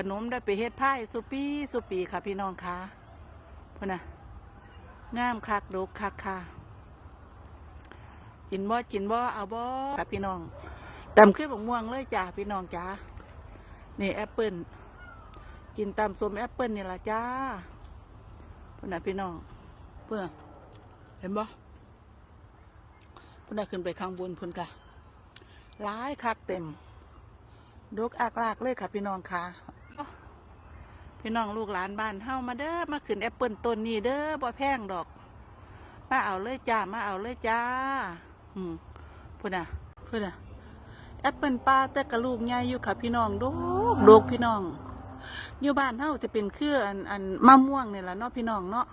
ขนมได้ไปเฮ็ดพายสุปีสุปีค่ะพี่น้องค่ะพุ่นน่ะงามคักดกคักค่ะกินบ่กินบ่เอาบ่ค่ะพี่น้องตำขึ้นบกม่วงเลยจ้าพี่น้องจ้านี่แอปเปิลกินตำส้มแอปเปิลนี่ล่ะจ้าพุ่นน่ะพี่น้องเพื่อเห็นบ่พุ่นน่ะขึ้นไปข้างบนพุ่นค่ะหลายคักเต็มดกอากลากเลยค่ะพี่น้องค่ะ พี่น้องลูกหลานบ้านเฮามาเด้อมาขึ้นแอปเปิลต้นนี้เด้อบ่แพงดอก มาเอาเลยจ้ามาเอาเลยจ้า อืมพูดนะพูดนะแอปเปิลปลาแต่กระลูกใหญ่อยู่ค่ะ พี่น้องดกดกพี่น้องอยู่บ้านเฮาจะเป็นเครืออันอันมะม่วงนี่แหละเนาะพี่น้องเนาะ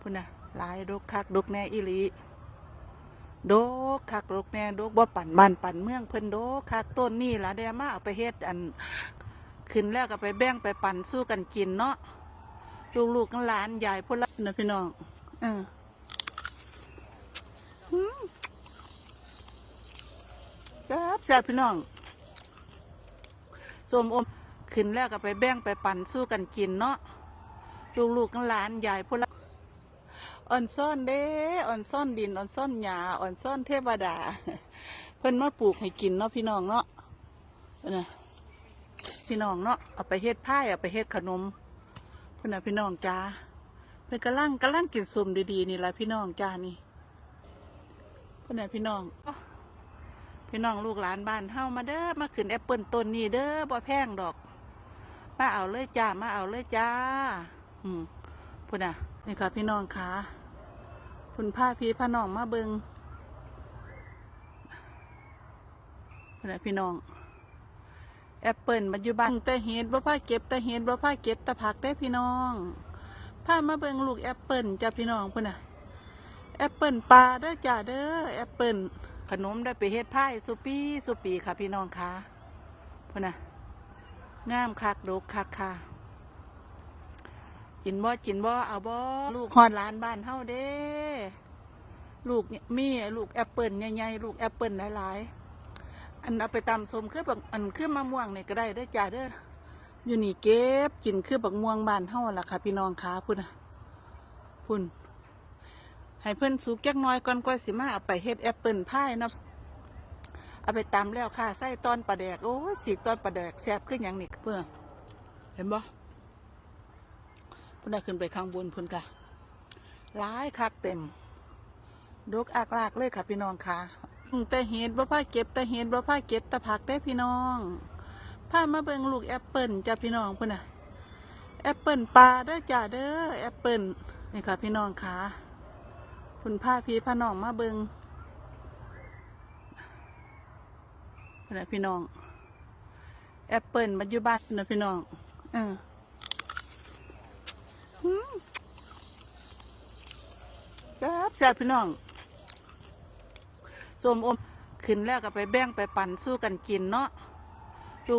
พูดนะหลายดกคักดกแน่อีลีดกคักดกแน่ดกบ่ปั่นบ้านปั่นเมืองเพิ่นดกคักต้นนี่ล่ะเดี๋ยวมาเอาไปเฮ็ดอัน ขึ้นแล้วก็ไปแบ่งไปปั่นสู้กันกินเนาะลูกๆหลานยายพุ่นละนะพี่น้องเออหืมแซ่บแซ่บพี่น้องส้มอมขึ้นแล้วก็ไปแบ่งไปปั่นสู้กันกินเนาะลูกๆหลานยายพุ่นละอ่อนซ่อนเด้อ่อนซ่อนดินอ่อนซ่อนหญ้าอ่อนซ่อนเทวดา เพิ่นมาปลูกให้กินเนาะพี่น้องเนาะเออนะ พี่น้องเนาะเอาไปเฮ็ดพายเอาไปเฮ็ดขนมพื่นน่ะพี่น้องจ้าเพื่อนกำลังกำลังกินสุ่มดีๆนี่แหละพี่น้องจ้านี่พื่นน่ะพี่น้องพี่น้องลูกหลานบ้านเฮามาเด้อมาขึ้นแอปเปิลต้นนี้เด้อบ่แพงดอก มาเอาเลยจ้ามาเอาเลยจ้า อืมพุ่น่ะนี่ค่ะพี่น้องค่ะพุ่นผ้าพี่ผ้าน้องมาเบิงพุ่นน่ะพี่น้อง แอปเปิลปัจจุบันแต่เห็ดบ่ผ้าเก็บแต่เห็ดบ่ผ้าเก็บแต่ผักได้พี่น้องพามาเบิ่งลูกแอปเปิลจ้าพี่น้องพุ่นน่ะแอปเปิลปลาเด้อจ้าเด้อแอปเปิลขนมได้ไปเฮ็ดพายสุปีสุปีค่ะพี่น้องค่ะพุ่นน่ะงามคักดกคักค่ะกินบ่กินบ่เอาบ่ลูกฮอดหลานบ้านเฮาเด้ลูกมีลูกแอปเปิลใหญ่ๆลูกแอปเปิลหลายๆ อันเอาไปตำสมคือบักอันคือมะม่วงเนี่ยก็ได้เด้จ้าเด้ออยู่นี่เก็บกินคือบักม่วงบานเฮาล่ะค่ะ พี่น้องค่ะพุ่นนะพุ่นให้เพิ่อนสุกจักน้อยก่อนกว่าสิมาเอาไปเฮ็ดแอปเปิลพายเนาะเอาไปตำแล้วค่ะใส่ตอนปลาแดกโอ้สีตอนปลาแดกแซ่บขึ้นอย่างนี้เพื่อเห็นบ่พุ่นได้ขึ้นไปข้างบนพุ่นค่ะหลายคักเต็มดกอากลากเลยค่ะพี่น้องค่ะ แต่เห็ดบ่พาเก็บแต่เห็ดบ่พาเก็บแต่ผักได้พี่น้องพามาเบิ่งลูกแอปเปิลจ้าพี่น้องพุ่นน่ะแอปเปิลปลาเด้อจ้าเด้อแอปเปิลนี่ค่ะพี่น้องค่ะพุ่นพาพี่พาน้องมาเบิ่งพุ่นน่ะพี่น้องแอปเปิลปัจจุบันนะพี่น้องเออหืมแซ่บแซ่บพี่น้อง ส้มอมขึ้นแล้วก็ไปแบ่งไปปั่นสู้กันกินเนาะ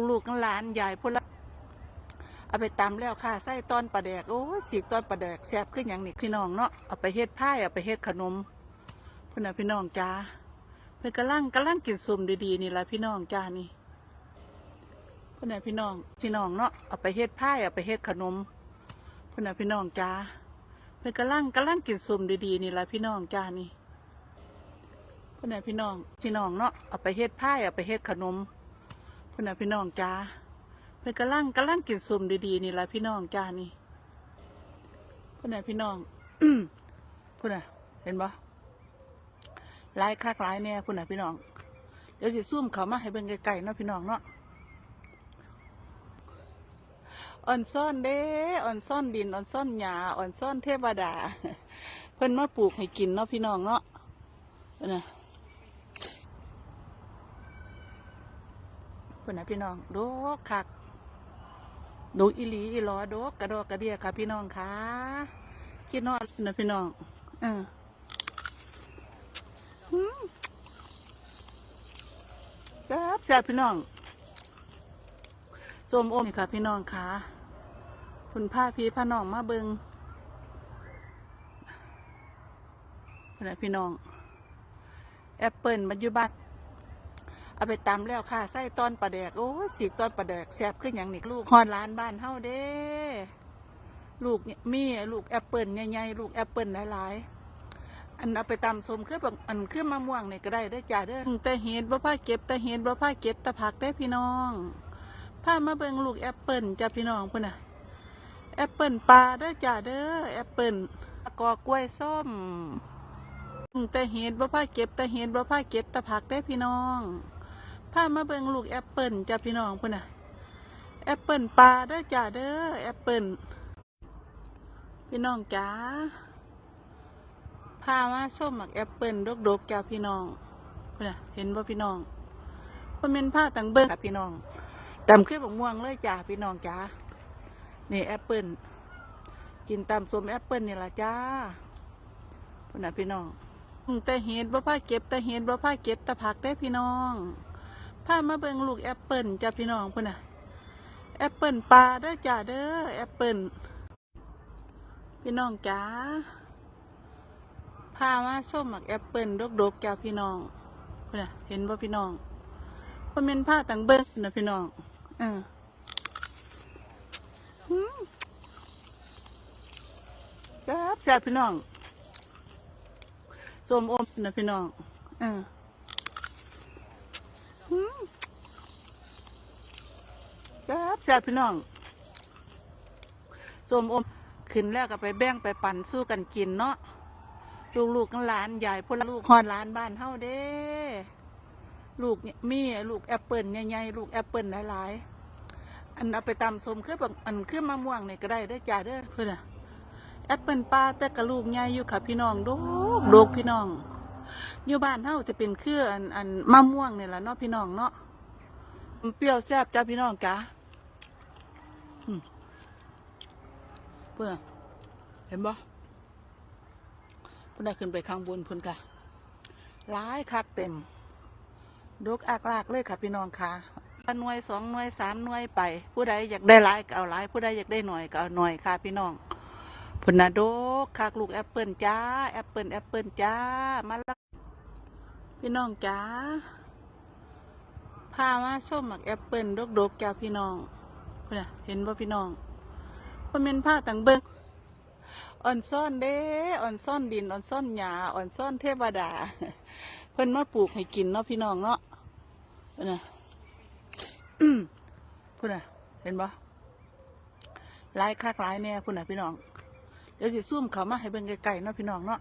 ลูกๆหลานยายพุ่นละเอาไปตำแล้วค่ะใส่ตอนปลาแดกโอ้สีกตอนปลาแดกแซ่บขึ้นอย่างนี้พี่น้องเนาะเอาไปเฮ็ดพายเอาไปเฮ็ดขนมพุ่นน่ะพี่น้องจ้าเพื่อนกำลังกำลังกินสุ่มดีๆนี่แหละพี่น้องจ้านี่พุ่นน่ะพี่น้องพี่น้องเนาะเอาไปเฮ็ดพายเอาไปเฮ็ดขนมพุ่นน่ะพี่น้องจ้าเพื่อนกำลังกำลังกินสุ่มดีๆนี่แหละพี่น้องจ้านี่ พ่อแม่พี่น้องพี่น้องเนาะเอาไปเฮ็ดพายเอาไปเฮ็ดขนมพ่อแม่พี่น้องจ้าเพื่อนกำลังกำลังกินสุ่มดีๆนี่แหละพี่น้องจ้านี่พ่อแม่พี่น้องพ่อแม่เห็นบ่หลายคักลายแน่พ่อแม่พี่น้องเดี๋ยวสิซุ่มเขามาให้เบิ่งไกลๆเนาะพี่น้องเนาะอ่อนซ่อนเด้อ่อนซ่อนดินอ่อนซ่อนหญ้าอ่อนซ่อนเทวดา เพิ่นมาปลูกให้กินเนาะพี่น้องเนาะนะ พื่นนะพี่น้องโดกคักโดกอีหลีอีหลอโดกกระดอกกระเดียค่ะ พี่น้องค่ะคิดนอนนะพี่น้องเออหืมแซ่บแซ่บพี่น้องส้มโอมค่ะ พี่น้องค่ะคุณผ้าพี่ผ้าน้องมาเบิงนนะพี่น้อง แอปเปิลปัจจุบัน เอาไปตำแล้วค่ะไส้ตอนปลาแดกโอ้สีตอนปลาแดกแซ่บขึ้นอย่างนี้ลูกฮอดร้านบ้านเฮาเด้ลูกเนี่ยมีลูกแอปเปิลใหญ่ๆลูกแอปเปิลหลายๆอันเอาไปตำสมคือแบบอันคือมะม่วงนี่ก็ได้เด้จ้าเด้อแต่เห็ดบ่พาเก็บแต่เห็ดบ่พาเก็บแต่ผักได้พี่น้องพามาเบิ่งลูกแอปเปิลจ้าพี่น้องพุ่นน่ะแอปเปิลปลาเด้อจ้าเด้อแอปเปิลกอกล้วยส้มแต่เห็ดบ่พาเก็บแต่เห็ดบ่พาเก็บแต่ผักได้พี่น้อง พามาเบิ่งลูกแอปเปิลจ้าพี่น้องพุ่นน่ะ แอปเปิลปลาเด้อจ้าเด้อแอปเปิลพี่น้องจ๋าพามาส้มหมักแอปเปิลดกๆแก้วพี่น้องเพื่อนน่ะ เห็นว่พี่น้องมันเป็นผ้าต่างเบิ้งค่ะพี่น้องตำขึ้นบักม่วงเลยจ้าพี่น้องจ๋านี่แอปเปิลกินตำส้มแอปเปิลนี่ละจ้าเพื่อนน่ะพี่น้องแต่เห็ดบ่ผ้าเก็บแต่เห็ดบ่ผ้าเก็บแต่ผักได้พี่น้องามาเบิ่งลูกแอปเปิลจ้าพี่น้องเพื่อนน่ะ แอปเปิลปลาเด้อจ้าเด้อแอปเปิลพี่น้องจ๋าพามาส้มหมักแอปเปิลดกๆแก้วพี่น้องเพื่อนน่ะ เห็นว่าพี่น้องมันเป็นผ้าต่างเบิ้งนะพี่น้องเออหืมแซ่บแซ่บพี่น้องส้มอมนะพี่น้องออหืม แซ่บแซ่บพี่น้องส้มอมขึ้นแล้วก็ไปแบ่งไปปั่นสู้กันกินเนาะลูกลูกๆหลานใหญ่พวกลูกฮอดหลานบ้านเฮาเด้ลูกเนี่ยมีลูกแอปเปิลใหญ่ๆลูกแอปเปิลหลายๆอันเอาไปตำสมคือแบบอันคือมะม่วงเนี่ยก็ได้เด้จ้าเด้อเพื่อนะแอปเปิลปลาแต่กระลูกใหญ่อยู่ค่ะพี่น้องโดกโดกพี่น้อง อยู่บ้านเฮาจะเป็นคืออันอันมะม่วงนี่แหละเนาะพี่น้องเนาะเปรี้ยวแซ่บจ้าพี่น้องจ้าเพื่อเห็นบ่เพุ่นได้ขึ้นไปข้างบนพุ่นกะร้ายคักเต็มดกอากลากเลยค่ะพี่น้องค่ะหน่วยสองหน่วยสามหน่วยไป ผู้ใดอยากได้หลายก็เอาหลายผู้ใดอยากได้หน่อยก็เอาหน่อยค่ะพี่น้อง พุนน่ะดคักลูกแอปเปิลจ้า แอปเปิลแอปเปิลจ้า มาละพี่น้องจ้าพามาส้มหมักแอปเปิลดกๆแก้วพี่น้องพุ่นน่ะเห็นบ่พี่น้องมันเป็นผ้าต่างเบิ้งอ่อนซ่อนเด้อ่อนซ่อนดินอ่อนซ่อนหญ้าอ่อนซ่อนเทวดา เพิ่นมาปลูกให้กินเนาะพี่น้องเนาะเพิ่นน่ะพุ่นน่ะ เห็นบ่หลายคักหลายแน่พุ่นน่ะพี่น้อง ดี๋ยวสิซูมเขามาให้เบิ่งไกลๆเนาะพี่น้องเนาะ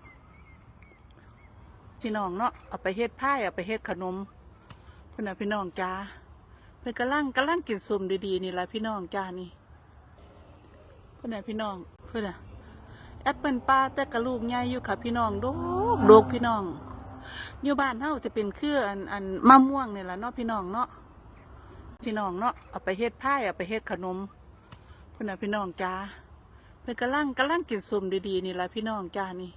พี่น้องเนาะเอาไปเฮ็ดพายเอาไปเฮ็ดขนมพุ่นน่ะพี่น้องจ้าเพิ่นกำลังกำลังกินสุ่มดีๆนี่ละพี่น้องจ้านี่เพื่อนน่ะพี่น้องเพื่อนน่ะแอปเปิลปลาแต่กระลูกใหญ่อยู่ค่ะ พี่น้องโดกโดกพี่น้องอยู่บ้านเฮาจะเป็นเครืออันอันมะม่วงนี่แหละเนาะพี่น้องเนาะพี่น้องเนาะเอาไปเฮ็ดพายเอาไปเฮ็ดขนมเพื่อนน่ะพี่น้องจ้า พื่นกำลังกำลังกินสุ่มดีๆนี่แหละพี่น้องจ้านี่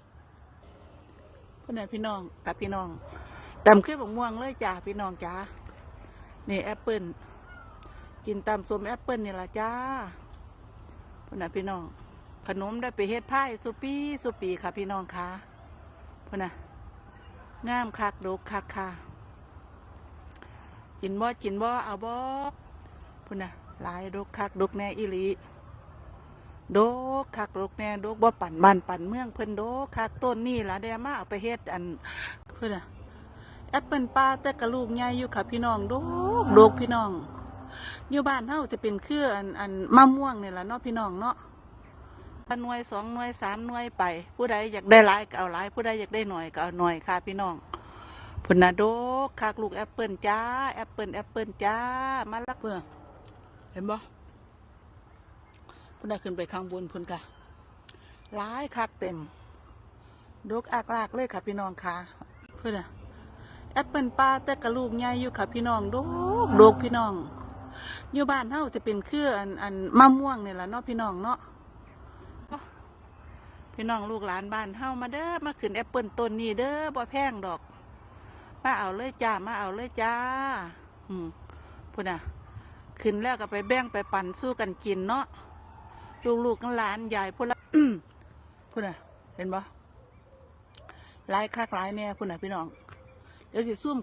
พ่อนน่ะพี่น้องกับพี่น้องตำเครื่อบักม่วงเลยจ้าพี่น้องจ้านี่แอปเปิลกินตำส้มแอปเปิลนี่แหละจ้าพุ่นน่ะพี่น้อง ขนมได้ไปเฮ็ดพายสุปีสุปีค่ะ พี่น้องค่ะพุ่นน่ะงามคักดกคักค่ะกินบ่กินบ่เอาบ่พุ่นน่ะหลายดกคักดกแน่อีห ลีดกคักดกแน่ดกบ่ปั่นบ้านปั่นเมืองเพิ่นดกคักต้นนี่ล่ะเดี๋ยวมาเอาไปเฮ็ดอันเพุ่นน่ะแอปเปิลปลาแต่กระลูกใหญ่อยู่ค่ะพี่น้องดกดกพี่น้องอยู่บ้านเฮาจะเป็นเครืออันอันมะม่วงนี่แหละเนาะพี่น้องเนาะหน่วยสองหน่วยสามหน่วยไป ผู้ใดอยากได้หลายก็เอาหลาย ผู้ใดอยากได้หน่อยก็เอาหน่อยค่ะพี่น้องพุ่นนาโดกคักลูกแอปเปิลจ้าแอปเปิลแอปเปิลจ้ามาลักเพื่อเห็นบ่ พุ่นได้ขึ้นไปข้างบนพุ่นกะหลายคักเต็มดกอากลากเลยค่ะพี่น้องค่ะเพื่อนน่ะแอปเปิลปลาแต่กระลูกใหญ่อยู่ค่ะพี่น้องดกดกพี่น้องอยู่บ้านเฮาจะเป็นเครืออันอันมะม่วงเนี่ยแหละเนาะพี่น้องเนาะพี่น้องลูกหลานบ้านเฮามาเด้อมาขึ้นแอปเปิลต้นนี้เด้อบ่แพงดอกมาเอาเลยจ้ามาเอาเลยจ้า อืมพุ่นน่ะขึ้นแล้วก็ไปแบ่งไปปั่นสู้กันกินเนาะ ลูกลูกหลานใหญ่พุ่นละพุ่นน่ะ เห็นบ่หลายคักหลายแน่พุ่นน่ะพี่น้อง เดี๋ยวสิซุ่ม